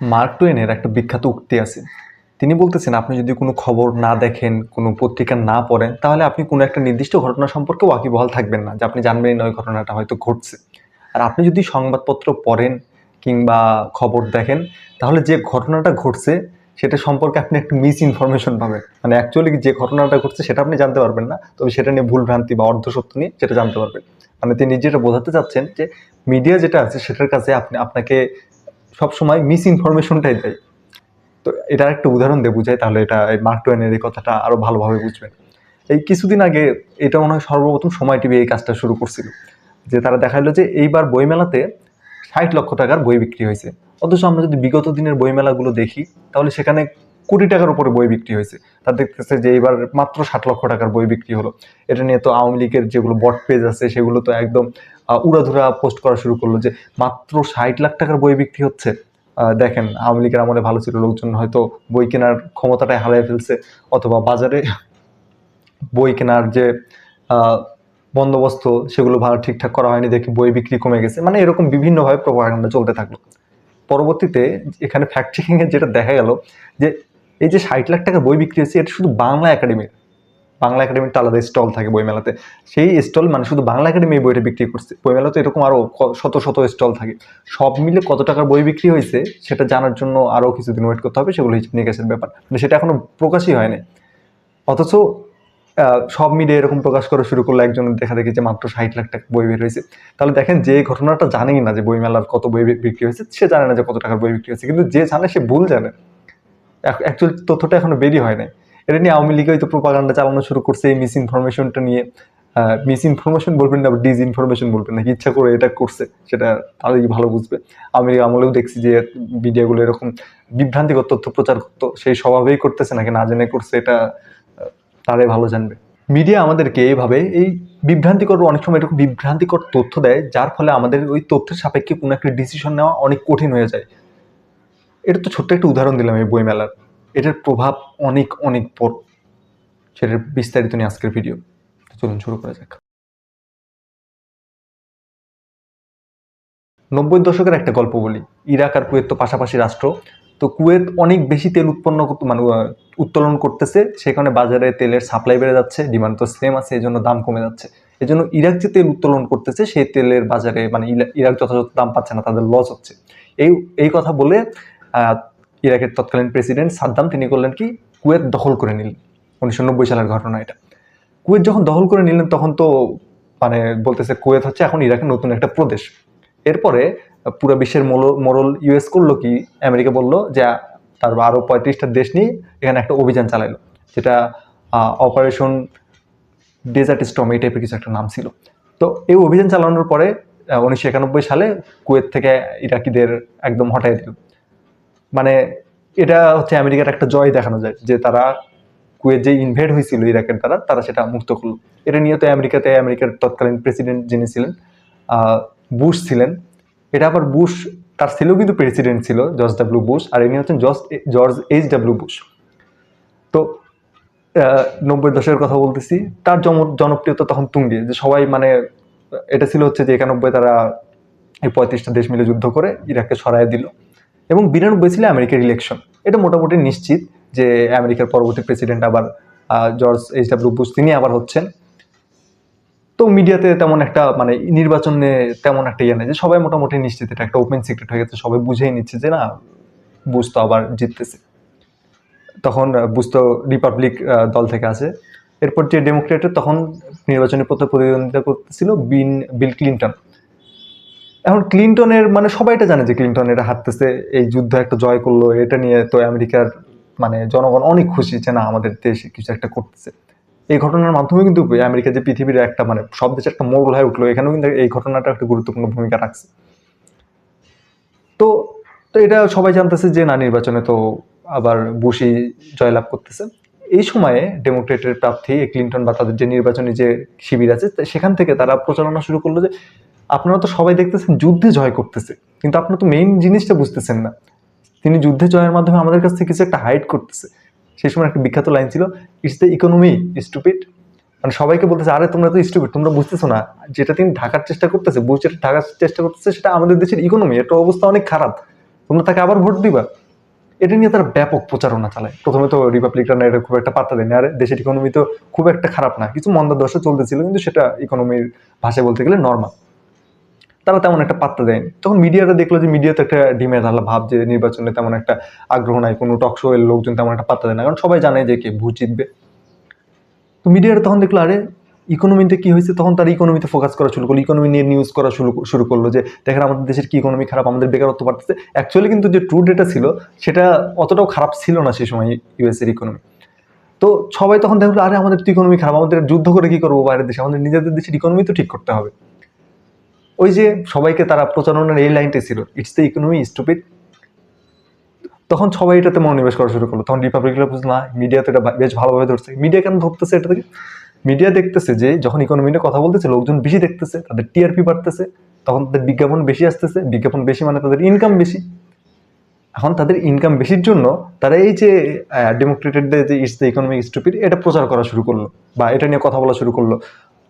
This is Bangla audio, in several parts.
মার্ক টোয়েনের একটা বিখ্যাত উক্তি আছে। তিনি বলতেছেন, আপনি যদি কোনো খবর না দেখেন, কোনো পত্রিকা না পড়েন, তাহলে আপনি কোনো একটা নির্দিষ্ট ঘটনা সম্পর্কে ওয়াকিবহাল থাকবেন না, যে আপনি জানবেনই না ওই ঘটনাটা হয়তো ঘটছে। আর আপনি যদি সংবাদপত্র পড়েন কিংবা খবর দেখেন, তাহলে যে ঘটনাটা ঘটছে, সেটা সম্পর্কে আপনি একটা মিস ইনফরমেশন পাবেন। মানে অ্যাকচুয়ালি যে ঘটনাটা ঘটছে, সেটা আপনি জানতে পারবেন না, তবে সেটা নিয়ে ভুল ভ্রান্তি বা অর্ধসত্য নিয়ে সেটা জানতে পারবেন। মানে তিনি যেটা বোঝাতে চাচ্ছেন যে মিডিয়া যেটা আছে, সেটার কাছে আপনি, আপনাকে সবসময় মিস ইনফরমেশনটাই দেয়। তো এটার একটা উদাহরণ দিয়ে বুঝাই তাহলে এটা মার্ক টোয়েনের এই কথাটা আরও ভালোভাবে বুঝবেন। এই কিছুদিন আগে এটা মনে হয় সর্বপ্রথম সময় টিভি এই কাজটা শুরু করছিল, যে তারা দেখাইলো যে এইবার বইমেলাতে ষাট লক্ষ টাকার বই বিক্রি হয়েছে। অথচ আমরা যদি বিগত দিনের বইমেলাগুলো দেখি, তাহলে সেখানে কোটি টাকার উপরে বই বিক্রি হয়েছে। তার দেখতেছে যে এইবার মাত্র ষাট লক্ষ টাকার বই বিক্রি হলো। এটা নিয়ে তো আওয়ামী লীগের যেগুলো বট পেজ আছে, সেগুলো তো একদম উড়াধুরা পোস্ট করা শুরু করল যে মাত্র ষাট লাখ টাকার বই বিক্রি হচ্ছে। দেখেন, আওয়ামী লীগের আমলে ভালো ছিল, লোকজন হয়তো বই কেনার ক্ষমতাটাই হারিয়ে ফেলছে, অথবা বাজারে বই কেনার যে বন্দোবস্ত, সেগুলো ভালো ঠিকঠাক করা হয়নি দেখে বই বিক্রি কমে গেছে। মানে এরকম বিভিন্নভাবে প্রপাগান্ডা চলতে থাকল। পরবর্তীতে এখানে ফ্যাক্ট চেকিং এর যেটা দেখা গেল যে, এই যে ষাট লাখ টাকার বই বিক্রি হচ্ছে, এটা শুধু বাংলা একাডেমির বাংলা একাডেমির আলাদা স্টল থাকে বইমেলাতে। সেই স্টল মানে শুধু বাংলা একাডেমি বইটা বিক্রি করছে। বইমেলাতে এরকম আরও শত শত স্টল থাকে। সব মিলে কত টাকার বই বিক্রি হয়েছে সেটা জানার জন্য আরও কিছুদিন ওয়েট করতে হবে, সেগুলো হিসাব নিকাশের ব্যাপার। মানে সেটা এখনও প্রকাশই হয়নি। অথচ সব মিডিয়া এরকম প্রকাশ করা শুরু করল একজন, দেখা দেখি যে মাত্র ষাট লাখ টাকা বই বের হয়েছে। তাহলে দেখেন যে ঘটনাটা জানেই না যে বইমেলার কত বই বিক্রি হয়েছে, সে জানে না যে কত টাকার বই বিক্রি হয়েছে। কিন্তু যে জানে সে ভুল জানে। অ্যাকচুয়ালি তথ্যটা এখনও বেরি হয় নাই। এটা নিয়ে আওয়ামী লীগ হয়তো প্রোপাগান্ডা চালানো শুরু করছে এই মিস ইনফরমেশনটা নিয়ে। মিস ইনফরমেশন বলবেন না ডিজ ইনফরমেশন বলবেন না ইচ্ছা করে এটা করছে, সেটা তারাই ভালো বুঝবে। আমি আমলেও দেখছি যে মিডিয়াগুলো এরকম বিভ্রান্তিকর তথ্য প্রচার করতো, সেই স্বভাবেই করতেছে নাকি না জেনে করছে, এটা তারাই ভালো জানবে। মিডিয়া আমাদেরকে এইভাবে এই বিভ্রান্তিকর, অনেক সময় এরকম বিভ্রান্তিকর তথ্য দেয়, যার ফলে আমাদের ওই তথ্যের সাপেক্ষে কোনো একটা ডিসিশন নেওয়া অনেক কঠিন হয়ে যায়। এটা তো ছোট্ট একটা উদাহরণ দিলাম এই বইমেলার। এটার প্রভাব অনেক অনেক বড়। সেটার বিস্তারিত নিয়ে আজকের ভিডিও চলুন শুরু করা যাক। নব্বই দশকের একটা গল্প বলি। ইরাক আর কুয়েত তো পাশাপাশি রাষ্ট্র। তো কুয়েত অনেক বেশি তেল উৎপন্ন মানে উত্তোলন করতেছে। সেখানে বাজারে তেলের সাপ্লাই বেড়ে যাচ্ছে ডিমান্ড তো সেম আছে এই জন্য দাম কমে যাচ্ছে। এই জন্য ইরাক যে তেল উত্তোলন করতেছে, সেই তেলের বাজারে মানে ইরাক যথাযথ দাম পাচ্ছে না, তাদের লস হচ্ছে। এই এই কথা বলে ইরাকের তৎকালীন প্রেসিডেন্ট সাদ্দাম, তিনি করলেন কি? কুয়েত দখল করে নিলেন। উনিশশো নব্বই সালের ঘটনা এটা। কুয়েত যখন দখল করে নিলেন, তখন তো মানে বলতেছে কুয়েত হচ্ছে এখন ইরাকের নতুন একটা প্রদেশ। এরপরে পুরো বিশ্বের মোড়ল ইউএস করল কি? আমেরিকা বলল যে, তার আরও পঁয়ত্রিশটা দেশ নিয়ে এখানে একটা অভিযান চালাইলো, যেটা অপারেশন ডেজার্ট স্টম এই টাইপের কিছু একটা নাম ছিল। তো এই অভিযান চালানোর পরে উনিশশো একানব্বই সালে কুয়েত থেকে ইরাকিদের একদম হটাই দিল। মানে এটা হচ্ছে আমেরিকার একটা জয় দেখানো যায় যে তারা কুয়েত যে ইনভেড হয়েছিল ইরাকের দ্বারা, তারা সেটা মুক্ত করল। এটা নিয়ে তো আমেরিকাতে আমেরিকার তৎকালীন প্রেসিডেন্ট যিনি ছিলেন বুশ ছিলেন। এটা আবার বুশ, তার ছেলেও কিন্তু প্রেসিডেন্ট ছিল, জর্জ ডাব্লিউ বুশ, আর ইনি হচ্ছেন George George H W Bush. তো নব্বই দশকের কথা বলতেছি, তার জন- জনপ্রিয়তা তখন তুঙ্গে, যে সবাই মানে এটা ছিল হচ্ছে যে একানব্বই তারা এই পঁয়ত্রিশটা দেশ মিলে যুদ্ধ করে ইরাককে সরায় দিল। এবং বিরানব্বই ছিল আমেরিকার ইলেকশন এটা মোটামুটি নিশ্চিত যে আমেরিকার পরবর্তী প্রেসিডেন্ট আবার জর্জ এইচ ডাব্লিউ বুশ তিনি আবার হচ্ছেন। তো মিডিয়াতে তেমন একটা মানে নির্বাচনে তেমন একটা ইয়ে নেই যে সবাই মোটামুটি নিশ্চিত এটা একটা ওপেন সিক্রেট হয়ে গেছে, সবাই বুঝেই নিচ্ছে যে না বুশ তো আবার জিততেছে। তখন বুশ তো রিপাবলিক দল থেকে আছে এরপর যে ডেমোক্রেটের তখন নির্বাচনী পথে প্রতিদ্বন্দ্বিতা করতেছিল বিন, বিল ক্লিন্টন। এখন ক্লিন্টনের মানে সবাই এটা জানে যে ক্লিন্টন এটা হারতেছে, এই যুদ্ধ একটা জয় করল, এটা নিয়ে তো আমেরিকার মানে জনগণ অনেক খুশি যে না, আমাদের দেশ কিছু একটা করতেছে। এই ঘটনার মাধ্যমে কিন্তু আমেরিকা যে পৃথিবীর একটা মানে সব দেশে একটা মোড় হয়ে উঠল, এখানেও কিন্তু এই ঘটনাটা একটা গুরুত্বপূর্ণ ভূমিকা রাখছে। তো তো এটা সবাই জানতেছে যে না, নির্বাচনে তো আবার বুশি জয়লাভ করতেছে। এই সময়ে ডেমোক্রেটের প্রার্থী ক্লিন্টন বা তাদের যে নির্বাচনী যে শিবির আছে সেখান থেকে তারা প্রচারণা শুরু করল যে আপনারা তো সবাই দেখতেছেন যুদ্ধে জয় করতেছে, কিন্তু আপনারা তো মেইন জিনিসটা বুঝতেছেন না। তিনি যুদ্ধে জয়ের মাধ্যমে আমাদের কাছ থেকে কিছু একটা হাইড করতেছে। সেই সময় একটা বিখ্যাত লাইন ছিল ইটস দ্য ইকোনমি স্টুপিড মানে সবাইকে বলতেছে, আরে, তোমরা তো স্টুপিড তোমরা বুঝতেছো না। যেটা তিনি ঢাকার চেষ্টা করতেছে যেটা ঢাকার চেষ্টা করতেছে, সেটা আমাদের দেশের ইকোনমি এটা অবস্থা অনেক খারাপ। তোমরা তাকে আবার ভোট দিবা? এটা নিয়ে তারা ব্যাপক প্রচারণা চালায়। প্রথমে তো রিপাবলিকানরা এটা খুব একটা পাত্তা দেয়নি। আর, দেশের ইকোনমি তো খুব একটা খারাপ না। কিছু মন্দা দশা চলতেছিল, কিন্তু সেটা ইকোনমির ভাষায় বলতে গেলে নর্মাল তারা তেমন একটা পাত্তা দেয়নি। তখন মিডিয়াটা দেখল যে মিডিয়াতে একটা ডিমের আলা ভাব যে নির্বাচনে তেমন একটা আগ্রহ নাই, কোনো টক শো এর লোকজন তেমন একটা পাত্তা দেয় না, কারণ সবাই জানে যে কে ভোট জিতবে। তো মিডিয়াটা তখন দেখল, আরে ইকোনমিতে কি হয়েছে? তখন তার ইকোনমিতে ফোকাস করা শুরু করল ইকোনমি নিয়ে নিউজ করা শুরু শুরু করল যে, দেখেন, আমাদের দেশের কি ইকোনমি খারাপ, আমাদের বেকারত্ব বাড়তেছে। অ্যাকচুয়ালি কিন্তু যে ট্রু ডেটা ছিল, সেটা অতটাও খারাপ ছিল না সেই সময় ইউএস এর ইকোনমি তো সবাই তখন দেখল, আরে, আমাদের তো ইকোনমি খারাপ, আমাদের যুদ্ধ করে কি করব বাইরের দেশে? আমাদের নিজেদের দেশের ইকোনমি তো ঠিক করতে হবে। ওই যে সবাইকে তারা প্রচারণার এই লাইনটা ছিল ইটস দ্য ইকোনমি স্টুপিড তখন সবাই এটাতে মনোনিবেশ করা শুরু করল। তখন রিপাবলিক বুঝলো, না মিডিয়া তো এটা বেশ ভালোভাবে ধরছে। মিডিয়া কেন ধরতেছে এটা থেকে মিডিয়া দেখতেছে যে, যখন ইকোনমি নিয়ে কথা বলতেছে, লোকজন বেশি দেখতেছে, তাদের টিআরপি বাড়তেছে, তখন তাদের বিজ্ঞাপন বেশি আসতেছে। বিজ্ঞাপন বেশি মানে তাদের ইনকাম বেশি। এখন তাদের ইনকাম বেশির জন্য তারা এই যে ডেমোক্রেটেডদের যে ইটস দ্য ইকোনমিক স্টুপিড এটা প্রচার করা শুরু করল বা এটা নিয়ে কথা বলা শুরু করল।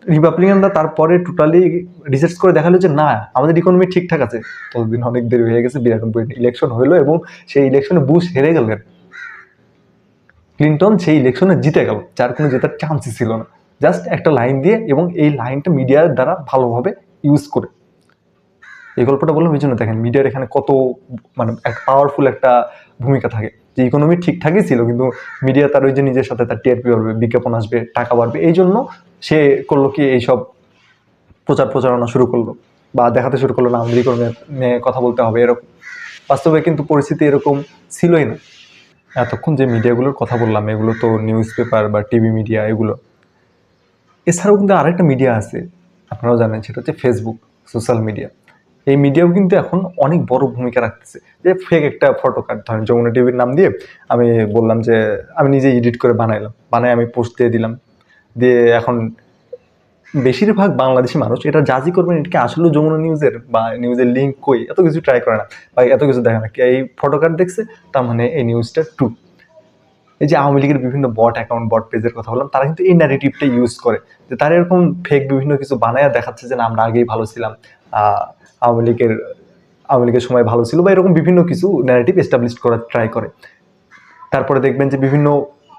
রিপাবলিকানরা তারপরে টোটালি রিসার্চ করে দেখাল যে না, আমাদের ইকোনমি ঠিকঠাক আছে। ততদিন অনেক দেরি হয়ে গেছে বিরানব্বই ইলেকশন হলো এবং সেই ইলেকশনে বুশ হেরে গেলেন। ক্লিন্টন সেই ইলেকশনে জিতে গেল, যার কোনো জেতার চান্সই ছিল না। জাস্ট একটা লাইন দিয়ে এবং এই লাইনটা মিডিয়ার দ্বারা ভালোভাবে ইউজ করে। এই গল্পটা বললাম এই জন্য দেখেন মিডিয়ার এখানে কত মানে এক পাওয়ারফুল একটা ভূমিকা থাকে। যে ইকোনমি ঠিকঠাকই ছিল, কিন্তু মিডিয়া তার ওই যে নিজের সাথে তার টিআরপি বাড়বে, বিজ্ঞাপন আসবে, টাকা বাড়বে, এই জন্য সে করল কি এইসব প্রচার প্রচারণা শুরু করল বা দেখাতে শুরু করল, না ইকোনমি নিয়ে কথা বলতে হবে এরকম। বাস্তবে কিন্তু পরিস্থিতি এরকম ছিলই না। এতক্ষণ যে মিডিয়াগুলোর কথা বললাম, এগুলো তো নিউজ পেপার বা টিভি মিডিয়া এগুলো। এছাড়াও কিন্তু আরেকটা মিডিয়া আছে, আপনারাও জানেন, সেটা হচ্ছে ফেসবুক সোশ্যাল মিডিয়া এই মিডিয়াও কিন্তু এখন অনেক বড় ভূমিকা রাখতেছে। যে ফেক একটা ফটো কার্ড ধরেন যমুনা টিভির নাম দিয়ে আমি বললাম যে, আমি নিজে এডিট করে বানাইলাম। বানাই আমি পোস্ট দিয়ে দিলাম। দিয়ে এখন বেশিরভাগ বাংলাদেশি মানুষ এটা জাজি করবেন এটাকে আসলে যমুনা নিউজের বা নিউজের লিঙ্ক কই? এত কিছু ট্রাই করে না। বা এত কিছু দেখে না। কি এই ফটো কার্ড দেখছে, তার মানে এই নিউজটা ট্রু এই যে আওয়ামী লীগের বিভিন্ন বট অ্যাকাউন্ট বট পেজের কথা বললাম, তারা কিন্তু এই ন্যারেটিভটা ইউজ করে। যে তারা এরকম ফেক বিভিন্ন কিছু বানায় দেখাচ্ছে যে, না, আমরা আগেই ভালো ছিলাম। আওয়ামী লীগের আওয়ামী লীগের সময় ভালো ছিল বা এরকম বিভিন্ন কিছু ন্যারেটিভ এস্টাবলিশ করার ট্রাই করে। তারপরে দেখবেন যে বিভিন্ন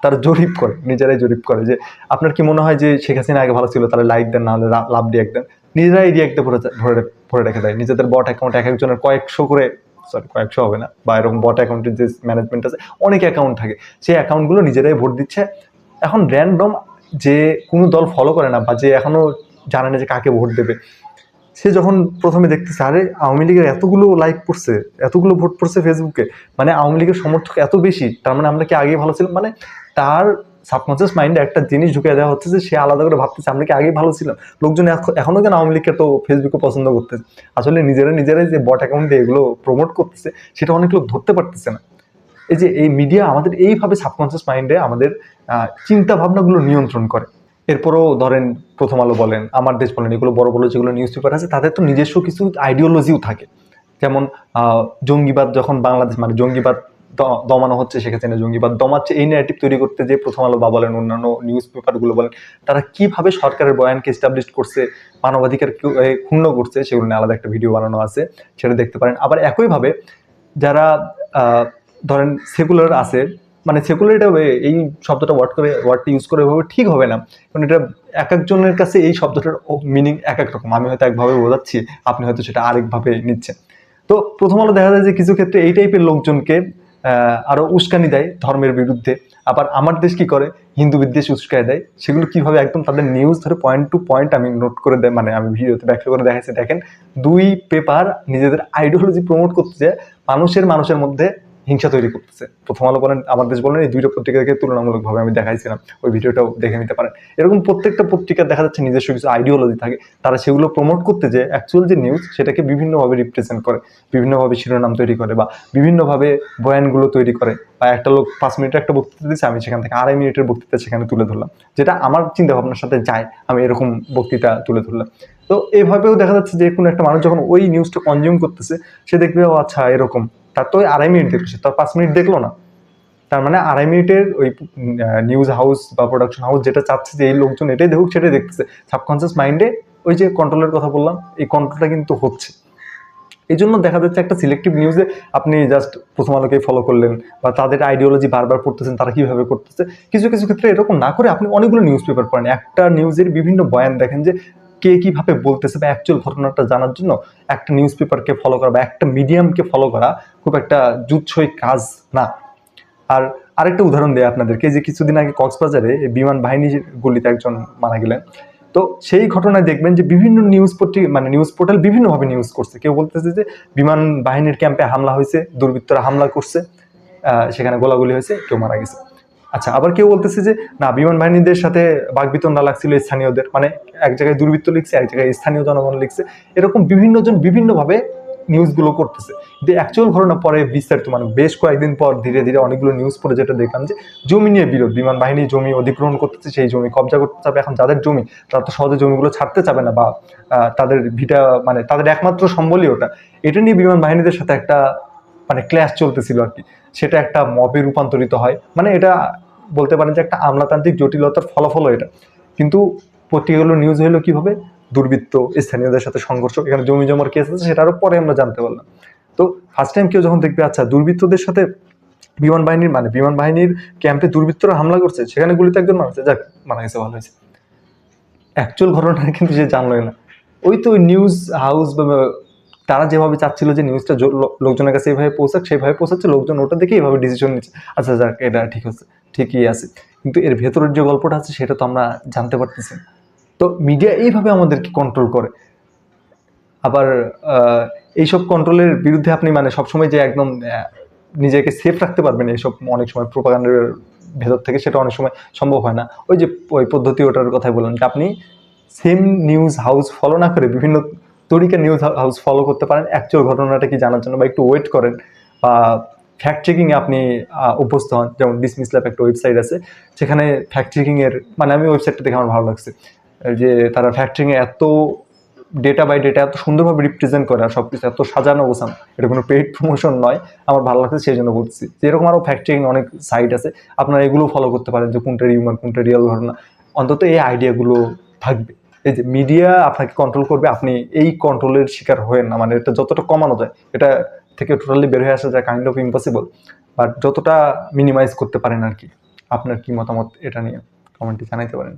তারা জরিপ করে, নিজেরাই জরিপ করে যে আপনার কি মনে হয় যে শেখ হাসিনা আগে ভালো ছিল, তাহলে লাইক দেন নাহলে লাভ রিয়াক্ট দেন। নিজেরাই রিয়াক্টে ভরে ভরে ভরে রেখে দেয়। নিজেদের বট অ্যাকাউন্ট এক একজনের কয়েকশো করে সরি কয়েকশো হবে না, বা এরকম বট অ্যাকাউন্টের যে ম্যানেজমেন্ট আছে, অনেক অ্যাকাউন্ট থাকে। সেই অ্যাকাউন্টগুলো নিজেরাই ভোট দিচ্ছে। এখন র্যান্ডম যে কোনো দল ফলো করে না, বা যে এখনও জানে না যে কাকে ভোট দেবে। সে যখন প্রথমে দেখতেছে, আরে, আওয়ামী লীগের এতগুলো লাইক পড়ছে, এতগুলো ভোট পড়ছে ফেসবুকে মানে আওয়ামী লীগের সমর্থক এত বেশি, তার মানে আমরা কি আগেই ভালো ছিলাম? মানে তার সাবকনসিয়াস মাইন্ডে একটা জিনিস ঢুকে দেওয়া হচ্ছে যে সে আলাদা করে ভাবতেছে, আমরা কি আগেই ভালো ছিলাম? লোকজন এখ- এখনও কেন আওয়ামী লীগকে তো ফেসবুকে পছন্দ করতেছে আসলে নিজেরা নিজেরাই যে বট অ্যাকাউন্টে এগুলো প্রমোট করতেছে, সেটা অনেক লোক ধরতে পারতেছে না। এই যে এই মিডিয়া আমাদের এইভাবে সাবকনসিয়াস মাইন্ডে আমাদের চিন্তা ভাবনাগুলো নিয়ন্ত্রণ করে। এরপরও ধরেন প্রথম আলো বলেন, আমার দেশ বলেন, এগুলো বড় বড় যেগুলো নিউজ পেপার আছে, তাদের তো নিজস্ব কিছু আইডিওলজিও থাকে। যেমন জঙ্গিবাদ যখন বাংলাদেশ মানে জঙ্গিবাদ দমানো হচ্ছে, সেক্ষেত্রে জঙ্গিবাদ দমাচ্ছে, এই ন্যারেটিভ তৈরি করতে যে প্রথম আলো বা বলেন অন্যান্য নিউজ পেপারগুলো বলেন, তারা কীভাবে সরকারের বয়ানকে এস্টাবলিশ করছে, মানবাধিকার ক্ষুণ্ণ করছে, সেগুলো নিয়ে আলাদা একটা ভিডিও বানানো আছে, সেটা দেখতে পারেন। আবার একইভাবে যারা ধরেন সেকুলার আছে মানে সেকুলার এটা এ- এই শব্দটা ওয়ার্ড করে ওয়ার্ডটা ইউজ করে এভাবে ঠিক হবে না। কারণ এটা এক একজনের কাছে এই শব্দটার মিনিং এক এক রকম। আমি হয়তো একভাবে বোঝাচ্ছি, আপনি হয়তো সেটা আরেকভাবে নিচ্ছেন। তো প্রথম আলো দেখা যায় যে কিছু ক্ষেত্রে এই টাইপের লোকজনকে আরও উস্কানি দেয় ধর্মের বিরুদ্ধে। আবার আমার দেশ কি করে? হিন্দু বিদ্বেষ উস্কায় দেয়। সেগুলো কীভাবে একদম তাদের নিউজ ধরে পয়েন্ট টু পয়েন্ট আমি নোট করে দেয় মানে আমি ভিডিওতে ব্যাখ্যা করে দেখাচ্ছি দেখেন। দুই পেপার নিজেদের আইডিওলজি প্রমোট করতেছে মানুষের মানুষের মধ্যে হিংসা তৈরি করতেছে। প্রথম আলো বলেন, আমার দেশ বলেন, এই দুইটা পত্রিকাকে তুলনামূলকভাবে আমি দেখাইছিলাম। ওই ভিডিওটাও দেখে নিতে পারেন। এরকম প্রত্যেকটা পত্রিকা দেখা যাচ্ছে নিজস্ব কিছু আইডিওলজি থাকে। তারা সেগুলো প্রমোট করতে যে অ্যাকচুয়াল যে নিউজ সেটাকে বিভিন্নভাবে রিপ্রেজেন্ট করে, বিভিন্নভাবে শিরোনাম তৈরি করে বা বিভিন্নভাবে বয়ানগুলো তৈরি করে। বা একটা লোক পাঁচ মিনিটের একটা বক্তৃতা দিচ্ছে আমি সেখান থেকে আড়াই মিনিটের বক্তৃতা সেখানে তুলে ধরলাম। যেটা আমার চিন্তা ভাবনার সাথে যায়, আমি এরকম বক্তৃতা তুলে ধরলাম। তো এভাবেও দেখা যাচ্ছে যে কোনো একটা মানুষ যখন ওই নিউজটা কনজিউম করতেছে, সে দেখবে, ও আচ্ছা এরকম। তার তো আড়াই মিনিট দেখছে তার পাঁচ মিনিট দেখল না। তার মানে আড়াই মিনিটের ওই নিউজ হাউস বা প্রোডাকশন হাউস যেটা চাচ্ছে যে এই লোকজন এটাই দেখুক, সেটাই দেখতেছে। সাবকনসিয়াস মাইন্ডে ওই যে কন্ট্রোলের কথা বললাম, এই কন্ট্রোলটা কিন্তু হচ্ছে। এই জন্য দেখা যাচ্ছে একটা সিলেক্টিভ নিউজে আপনি জাস্ট প্রথম আলোকেই ফলো করলেন বা তাদের আইডিওলজি বারবার পড়তেছেন, তারা কীভাবে করতেছে। কিছু কিছু ক্ষেত্রে এরকম না করে আপনি অনেকগুলো নিউজ পেপার পড়েন। একটা নিউজের বিভিন্ন বয়ান দেখেন যে কে কীভাবে বলতেছে বা অ্যাকচুয়াল ঘটনাটা জানার জন্য একটা নিউজ পেপারকে ফলো করা বা একটা মিডিয়ামকে ফলো করা খুব একটা জুৎসই কাজ না। আর আরেকটা উদাহরণ দেয় আপনাদেরকে যে কিছুদিন আগে কক্সবাজারে বিমান বাহিনীর গুলিতে একজন মারা গেলেন। তো সেই ঘটনায় দেখবেন যে বিভিন্ন নিউজ পত্রিকা মানে নিউজ পোর্টাল বিভিন্নভাবে নিউজ করছে। কেউ বলতেছে যে বিমান বাহিনীর ক্যাম্পে হামলা হয়েছে, দুর্বৃত্তরা হামলা করছে সেখানে গোলাগুলি হয়েছে, কেউ মারা গেছে। আচ্ছা আবার কেউ বলতেছে যে, না বিমান বাহিনীদের সাথে বাগবিতণ্ডা লাগছিল স্থানীয়দের। মানে এক জায়গায় দুর্বৃত্ত লিখছে, এক জায়গায় স্থানীয় জনগণ লিখছে। এরকম বিভিন্ন জন বিভিন্নভাবে নিউজগুলো করতেছে। কিন্তু অ্যাকচুয়াল ঘটনা পরে বিস্তারিত মানে বেশ কয়েকদিন পর ধীরে ধীরে অনেকগুলো নিউজ পড়ে যেটা দেখলাম যে, জমি নিয়ে বিরোধ বিমান বাহিনী জমি অধিগ্রহণ করতেছে, সেই জমি কবজা করতে চাবে। এখন যাদের জমি, তারা তো সহজে জমিগুলো ছাড়তে চাবে না বা তাদের ভিটা মানে তাদের একমাত্র সম্বলই ওটা। এটা নিয়ে বিমান বাহিনীদের সাথে একটা মানে ক্ল্যাশ চলতেছিল আর কি। সেটা একটা মবে রূপান্তরিত হয়। মানে এটা বলতে পারেন যে একটা আমলাতান্ত্রিক জটিলতার ফলাফলও এটা। কিন্তু পত্রিকাগুলো নিউজ হলো কীভাবে? দুর্বৃত্ত, স্থানীয়দের সাথে সংঘর্ষ, এখানে জমি জমার কেস আছে, সেটা আরও পরে আমরা জানতে পারলাম। তো ফার্স্ট টাইম কেউ যখন দেখবে আচ্ছা দুর্বৃত্তদের সাথে বিমান বাহিনীর মানে বিমান বাহিনীর ক্যাম্পে দুর্বৃত্তরা হামলা করছে, সেখানে গুলিতে একজন গেছে যাক, মারা গেছে, ভালো হয়েছে। অ্যাকচুয়াল ঘটনাটা কিন্তু সে জানলোই না। ওই তো নিউজ হাউস বা- তারা যেভাবে চাচ্ছিল যে নিউজটা লোকজনের কাছে এইভাবে পৌঁছাক সেইভাবে পৌঁছাচ্ছে, লোকজন ওটা দেখে এইভাবে ডিসিশন নিচ্ছে। আচ্ছা যাক, এটা ঠিক আছে ঠিকই আছে। কিন্তু এর ভেতরের যে গল্পটা আছে, সেটা তো আমরা জানতে পারতেছি তো মিডিয়া এইভাবে আমাদেরকে কন্ট্রোল করে। আবার এইসব কন্ট্রোলের বিরুদ্ধে আপনি মানে সবসময় যে একদম নিজেকে সেফ রাখতে পারবেন, এইসব অনেক সময় প্রোপাগান্ডার ভেতর থেকে সেটা অনেক সময় সম্ভব হয় না। ওই যে ওই পদ্ধতি ওটার কথাই বললেন যে আপনি সেম নিউজ হাউস ফলো না করে বিভিন্ন তরিকা নিউজ হাউস ফলো করতে পারেন। অ্যাকচুয়াল ঘটনাটা কি জানার জন্য বা একটু ওয়েট করেন। বা ফ্যাক্ট চেকিংয়ে আপনি অভ্যস্ত হন। যেমন ডিসমিস ল্যাব একটা ওয়েবসাইট আছে সেখানে ফ্যাক্ট চেকিংয়ের মানে আমি ওয়েবসাইটটা দেখে আমার ভালো লাগছে। যে তারা ফ্যাক্ট চেকিংয়ে এত ডেটা বাই ডেটা এত সুন্দরভাবে রিপ্রেজেন্ট করে আর সব কিছু এত সাজানো গোছান, এটা কোনো পেইড প্রমোশন নয়, আমার ভালো লাগছে সেই জন্য বলছি। এরকম আরও ফ্যাক্ট চেকিং অনেক সাইট আছে, আপনারা এগুলো ফলো করতে পারেন যে কোনটা রিউমার কোনটা রিয়াল ঘটনা। অন্তত এই আইডিয়াগুলো থাকবে। এই যে মিডিয়া আপনাকে কন্ট্রোল করবে, আপনি এই কন্ট্রোলের শিকার হয়ে না। মানে এটা যতটা কমানো যায়, এটা থেকে টোটালি বের হয়ে আসা যায় কাইন্ড অফ ইম্পসিবল বাট যতটা মিনিমাইজ করতে পারেন আর কি, আপনার কি মতামত এটা নিয়ে? কমেন্টে জানাইতে পারেন।